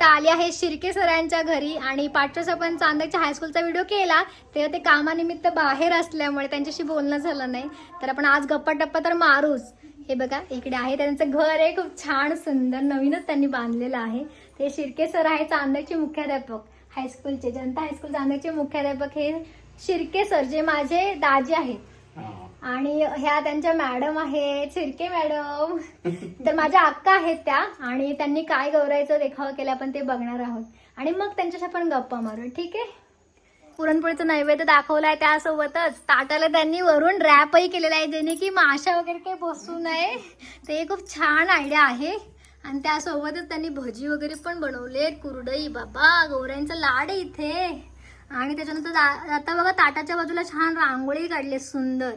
आता आली आहे शिर्के सरांच्या घरी आणि पाठच आपण चांदकच्या हायस्कूलचा व्हिडिओ केला. तेव्हा ते कामानिमित्त बाहेर असल्यामुळे त्यांच्याशी बोलणं झालं नाही. तर आपण आज गप्पा टप्पा तर मारूच. हे बघा इकडे आहे त्यांचं घर. आहे खूप छान सुंदर नवीनच त्यांनी बांधलेलं आहे. ते शिर्के सर आहे चांदकचे मुख्याध्यापक. हायस्कूलचे जनता हायस्कूल चांदकचे मुख्याध्यापक हे शिर्के सर जे माझे दाजी आहेत. आणि ह्या त्यांच्या मॅडम आहेत शिर्के मॅडम. तर माझ्या अक्का आहेत त्या आणि त्यांनी काय गौरायचं देखावा केला आपण ते बघणार आहोत. आणि मग त्यांच्याशी आपण गप्पा मारू ठीक आहे? पुरणपोळीचं नैवेद्य दाखवलाय त्यासोबतच ताटाला त्यांनी वरून रॅपही केलेला आहे जेणे की माशा वगैरे काही बसू नये. ते खूप छान आयडिया आहे. आणि त्यासोबतच त्यांनी भजी वगैरे पण बनवले कुरडई बाबा गौऱ्यांचं लाड इथे. आणि त्याच्यानंतर आता बघा ताटाच्या बाजूला छान रांगोळी काढली आहे सुंदर.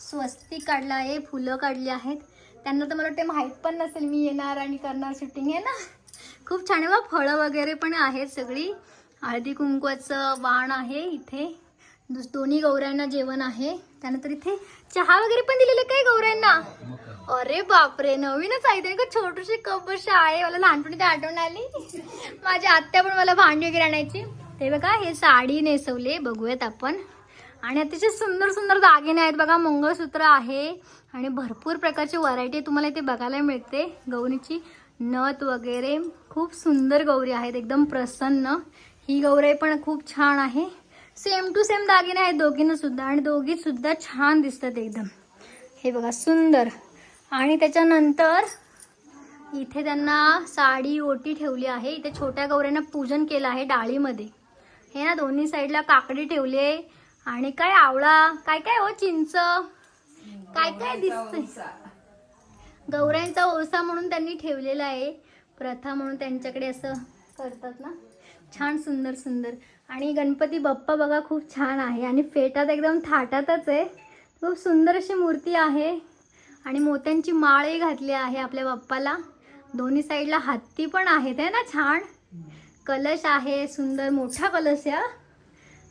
स्वस्ती काढलं आहे फुलं काढली आहेत. त्यांना तर मला वाटते माहीत पण नसेल मी येणार आणि करणार शूटिंग आहे ना? खूप छान आहे बा फळं वगैरे पण आहेत सगळी. हळदी कुंकवाचं वाण आहे इथे. दुस दोन्ही गौऱ्यांना जेवण आहे. त्यानंतर इथे चहा वगैरे पण दिलेले काय गौऱ्यांना? अरे बापरे नवीनच आहे ते. का छोटीशी कप अशी आहे. मला लहानपणी ते आठवण आली. माझी आत्या पण मला भांडी वगैरे आणायची. ते बघा हे साडी नेसवले. बघूयात आपण. आणि अतिशय सुंदर सुंदर दागिने आहेत बघा मंगळसूत्र आहे आणि भरपूर प्रकारची व्हरायटी तुम्हाला इथे बघायला मिळते गौरीची नथ वगैरे. खूप सुंदर गौरी आहेत एकदम प्रसन्न. ही गौरी पण खूप छान आहे. सेम टू सेम दागिने आहेत दोघींना सुद्धा आणि दोघी सुद्धा छान दिसतात एकदम. हे बघा सुंदर. आणि त्याच्यानंतर इथे त्यांना साडी ओटी ठेवली आहे. इथे छोट्या गौऱ्यांना पूजन केलं आहे डाळीमध्ये. हे ना दोन्ही साईडला काकडी ठेवली आहे. आणि काय आवळा? काय काय हो चिंच? काय काय दिसतंय? गौऱ्यांचा ओसा म्हणून त्यांनी ठेवलेला आहे. प्रथा म्हणून त्यांच्याकडे असं करतात ना? छान सुंदर सुंदर. आणि गणपती बाप्पा बघा खूप छान आहे. आणि फेटात एकदम थाटातच आहे. खूप सुंदर अशी मूर्ती आहे. आणि मोत्यांची माळही घातली आहे आपल्या बाप्पाला. दोन्ही साईडला हत्ती पण आहेत आहे ना छान? कलश आहे सुंदर मोठा कलश आहे हा.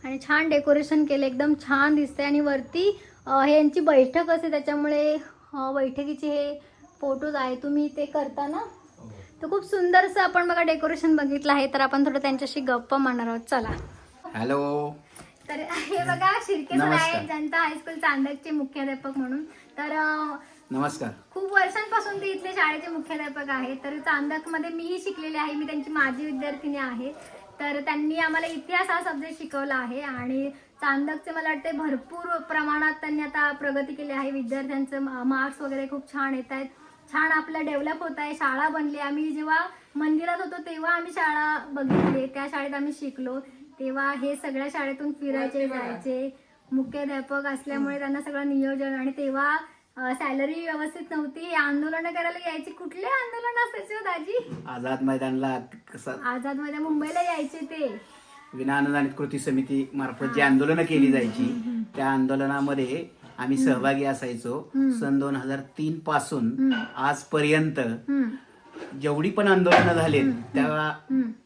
आणि छान डेकोरेशन केलं एकदम छान दिसतंय. आणि वरती हे यांची बैठक असते त्याच्यामुळे बैठकीचे हे फोटोज आहे. तुम्ही ते करता ना? तर खूप सुंदरसं आपण बघा डेकोरेशन बघितलं आहे. तर आपण थोडं त्यांच्याशी गप्पा मारणार आहोत. चला. हॅलो तर हे बघा शिर्के सर नमस्कार. आहे जनता हायस्कूल चांदकचे मुख्याध्यापक म्हणून. तर नमस्कार. खूप वर्षांपासून ते इथले शाळेचे मुख्याध्यापक आहेत. तर चांदकमध्ये मीही शिकलेले आहे. मी त्यांची माजी विद्यार्थिनी आहे. तर त्यांनी आम्हाला इतिहास हा सब्जेक्ट शिकवला आहे आणि चांदकचे मला वाटते भरपूर प्रमाणात त्यांनी आता प्रगती केली आहे. विद्यार्थ्यांचं मार्क्स वगैरे खूप छान येत आहेत. छान आपलं डेव्हलप होत आहे. शाळा बनली. आम्ही जेव्हा मंदिरात होतो तेव्हा आम्ही शाळा बघितली. त्या शाळेत आम्ही शिकलो. तेव्हा हे सगळ्या शाळेतून फिरायचे जायचे. मुख्याध्यापक असल्यामुळे त्यांना सगळं नियोजन आणि तेव्हा सॅलरी व्यवस्थित नव्हती. आंदोलन करायला यायची. कुठले आंदोलन असायचे हो दाजी? आझाद मैदानला कसं? आझादमध्ये मुंबईला यायचे ते. विना अनुदानित कृती समिती मार्फत जी आंदोलनं केली जायची त्या आंदोलनामध्ये आम्ही सहभागी असायचो. सन दोन हजार तीन पासून आजपर्यंत जेवढी पण आंदोलनं झालीत त्या.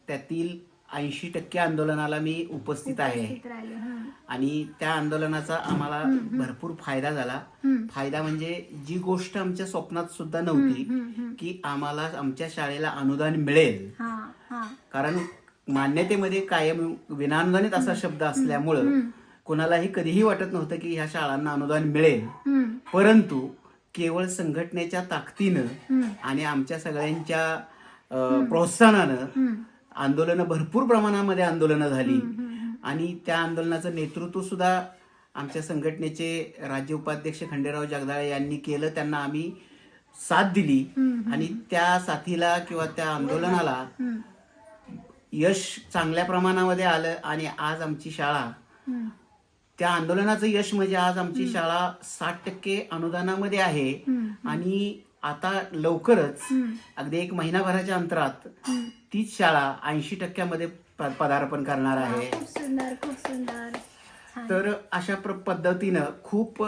त्यातील ऐंशी टक्के आंदोलनाला मी उपस्थित आहे. आणि त्या आंदोलनाचा आम्हाला भरपूर फायदा झाला. फायदा म्हणजे जी गोष्ट आमच्या स्वप्नात सुद्धा नव्हती. की आम्हाला आमच्या शाळेला अनुदान मिळेल. कारण मान्यतेमध्ये कायम विनानुदानित असा शब्द असल्यामुळं कोणालाही कधीही वाटत नव्हतं की ह्या शाळांना अनुदान मिळेल. परंतु केवळ संघटनेच्या ताकदीनं आणि आमच्या सगळ्यांच्या प्रोत्साहनानं. आंदोलनं भरपूर प्रमाणामध्ये आंदोलनं झाली. आणि त्या आंदोलनाचं नेतृत्व सुद्धा आमच्या संघटनेचे राज्य उपाध्यक्ष खंडेराव जगदाळे यांनी केलं. त्यांना आम्ही साथ दिली. आणि त्या साथीला किंवा त्या आंदोलनाला यश चांगल्या प्रमाणामध्ये आलं आणि आज आमची शाळा. त्या आंदोलनाचं यश म्हणजे आज आमची शाळा साठ टक्के अनुदानामध्ये आहे. आणि आता लवकरच अगदी एक महिनाभराच्या अंतरात तीच शाळा ऐंशी टक्क्यामध्ये पदार्पण करणार आहे. खूप सुंदर खूप सुंदर. छान. तर अशा पद्धतीनं खूप.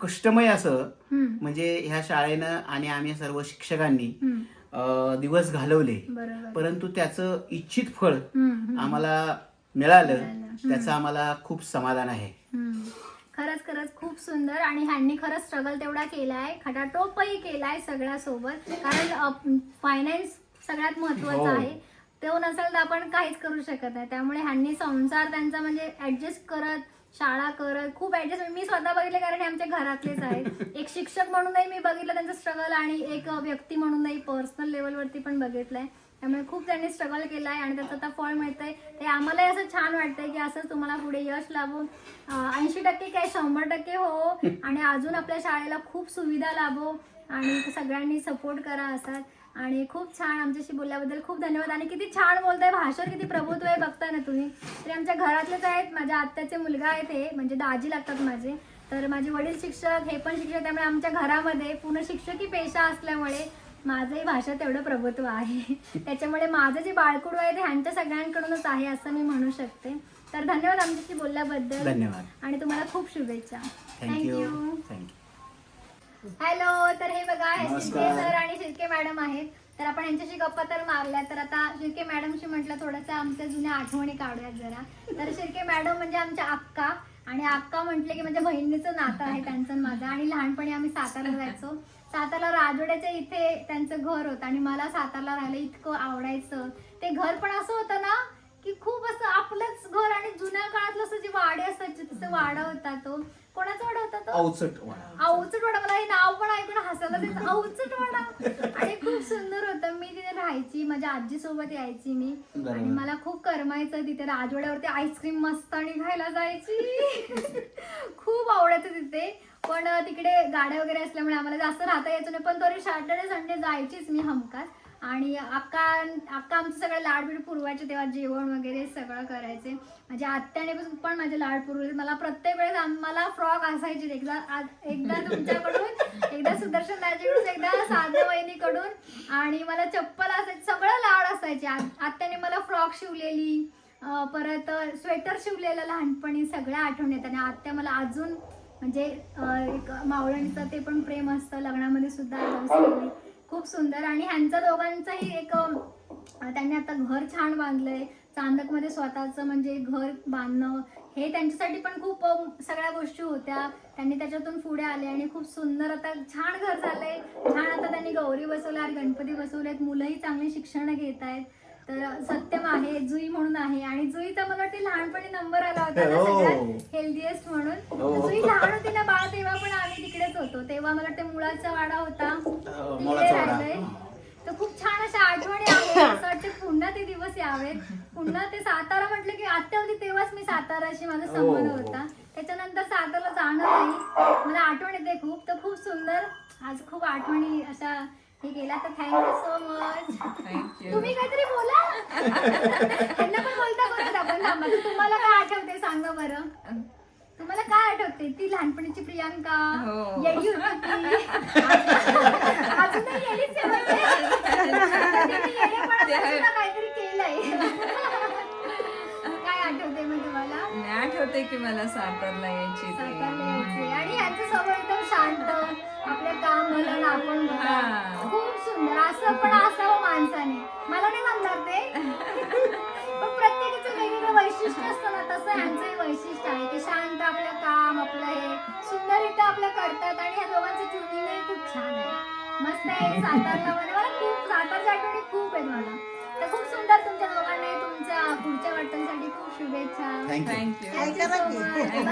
कष्टमय असं म्हणजे ह्या शाळेनं आणि आम्ही सर्व शिक्षकांनी दिवस घालवले. परंतु त्याचं इच्छित फळ. आम्हाला मिळालं. त्याचं आम्हाला खूप समाधान आहे. खरंच खरंच खूप सुंदर आणि ह्यांनी खरंच स्ट्रगल तेवढा केलाय. खटाटोपही केलाय सगळ्यासोबत. कारण फायनान्स सगळ्यात महत्वाचं हो. आहे. नसेल तर आपण काहीच करू शकत नाही. त्यामुळे ह्यांनी संसार त्यांचा म्हणजे ऍडजस्ट करत शाळा करत खूप ऍडजस्ट मी स्वतः बघितले कारण हे आमच्या घरातलेच आहेत. एक शिक्षक म्हणूनही मी बघितलं त्यांचं स्ट्रगल आणि एक व्यक्ती म्हणूनही पर्सनल लेवलवरती पण बघितलंय. त्यामुळे खूप त्यांनी स्ट्रगल केलं आहे आणि त्याचं आता फळ मिळतंय. ते आम्हालाही असं छान वाटतंय की असं तुम्हाला पुढे यश लाभून ऐंशी टक्के काय शंभर टक्के हो. आणि अजून आपल्या शाळेला खूप सुविधा लाभो आणि सगळ्यांनी सपोर्ट करा असाच आणि खूप छान आमच्याशी बोलल्याबद्दल खूप धन्यवाद. आणि किती छान बोलताय भाषेवर किती प्रभुत्व आहे बघताय ना तुम्ही. तरी आमच्या घरातलेच आहेत माझ्या आत्याचे मुलगा आहेत हे म्हणजे दाजी लागतात माझे. तर माझे वडील शिक्षक हे पण शिक्षक त्यामुळे आमच्या घरामध्ये पूर्ण शिक्षकी पेशा असल्यामुळे माझंही भाषा तेवढं प्रभुत्व आहे. त्याच्यामुळे माझं जे बाळकुड आहे ते ह्यांच्या सगळ्यांकडूनच आहे असं मी म्हणू शकते. तर धन्यवाद आमच्याशी बोलल्याबद्दल. धन्यवाद. आणि तुम्हाला खूप शुभेच्छा. थँक्यू थँक्यू थँक्यू हॅलो तर हे बघा हे. शिर्के सर आणि शिर्के मॅडम आहेत. तर आपण यांच्याशी गप्पा तर मारल्या तर आता शिर्के मॅडमशी म्हटलं थोडंसं आमच्या जुन्या आठवणी काढूयात जरा. तर शिर्के मॅडम म्हणजे आमच्या अक्का. आणि अक्का म्हटले की म्हणजे बहिणीचं नातं आहे त्यांचं माझं. आणि लहानपणी आम्ही सातारला जायचो. सातारला राजवाड्याच्या इथे त्यांचं घर होतं आणि मला सातारला राहायला इतकं आवडायचं. ते घर पण असं होतं ना की खूप असं आपलंच घर आणि जुन्या काळातलं असं जे वाडे असायचे तसं वाडा होता तो. कोणाचा वाडा होता तो? अवचट वाडा. हसायला येतं. अवचट वाडा. आणि खूप सुंदर होतं. मी तिथे राहायची माझ्या आजी सोबत यायची मी. बरोबर. आणि मला खूप करमायचं तिथे. राजवाड्यावरती आईस्क्रीम मस्त आणि खायला जायची. खूप आवडायचं तिथे. पण तिकडे गाड्या वगैरे असल्यामुळे आम्हाला जास्त राहता यायचं नाही. पण तरी सॅटर्डे संडे जायचीच मी हमखास. आणि अक्का अक्का आमचं सगळं लाडबीड पुरवायचे तेव्हा जेवण वगैरे सगळं करायचे. माझ्या आत्याने पण- पण माझे लाड पुरवले. मला प्रत्येक वेळेस मला फ्रॉक असायचे. एकदा एकदा तुमच्याकडून एकदा सुदर्शन दाजीकडून एकदा साध्या वहिनीकडून आणि मला चप्पल असायची. सगळं लाड असायचे. आत्याने मला फ्रॉक शिवलेली परत स्वेटर शिवलेलं लहानपणी सगळ्या आठवण येतात. आणि आत्या मला अजून म्हणजे एक मावळणीचं ते पण प्रेम असतं. लग्नामध्ये सुद्धा. खूप सुंदर. आणि ह्यांचा दोघांचाही एक त्यांनी आता घर छान बांधलंय. चांदकमध्ये स्वतःचं म्हणजे घर बांधणं हे त्यांच्यासाठी पण खूप सगळ्या गोष्टी होत्या. त्यांनी त्याच्यातून पुढे आले आणि खूप सुंदर आता छान घर झालंय. छान आता त्यांनी गौरी बसवल्या गणपती बसवलेत मुलंही चांगले शिक्षण घेत आहेत तर सत्यम आहे जुई म्हणून आहे. आणि जुईचा मला वाटते लहानपणी नंबर आला होता ना हो. सगळ्यात हेल्दीएस्ट म्हणून. हो. जुई लहान होती ना बाळ तेव्हा पण आम्ही तिकडेच होतो. तेव्हा मला वाटते मुळाचा वाडा होता. तिकडे मुळाचा वाडा. राहिलोय. तर खूप छान अशा आठवणी आहेत. असं वाटतं पुन्हा ते दिवस यावेत. पुन्हा ते सातारा म्हटलं की आत्या होती तेव्हाच मी साताराशी माझा संबंध हो. होता. त्याच्यानंतर सातारला जाणं नाही मला आठवण येते खूप. तर खूप सुंदर. आज खूप आठवणी अशा हे केल्या तर थँक्यू सो मच थँक्यू तुम्ही काहीतरी बोला. त्यांना पण बोलता बरं आपण थांबा. तुम्हाला काय आठवते सांगा बरं? तुम्हाला काय आठवते? ती लहानपणीची प्रियांका हो. येडी होती ती. अजूनही येडीच आहे म्हणजे. आठवते की मला सातारला यायची ते. सातारला यायचे. आणि यांचं स्वभाव एकदम शांत आपलं काम भलं ना आपण. हा. खूप सुंदर असं पण असावं माणसाने मला नाही म्हणणार ते पण प्रत्येकाचं वेगवेगळं वैशिष्ट्य असतं ना तसं यांचंही वैशिष्ट्य आहे की शांत आपलं काम आपलं हे सुंदररित्या आपलं करतात आणि ह्या दोघांचं ट्युनिंगही खूप छान आहे मस्त आहे सातारला मला मला खूप सातारच्या आठवणी खूप आहेत मला तर खूप सुंदर तुमच्या दोघांना तुमच्या पुढच्या वाटचालीसाठी खूप शुभेच्छा. Thank you thank you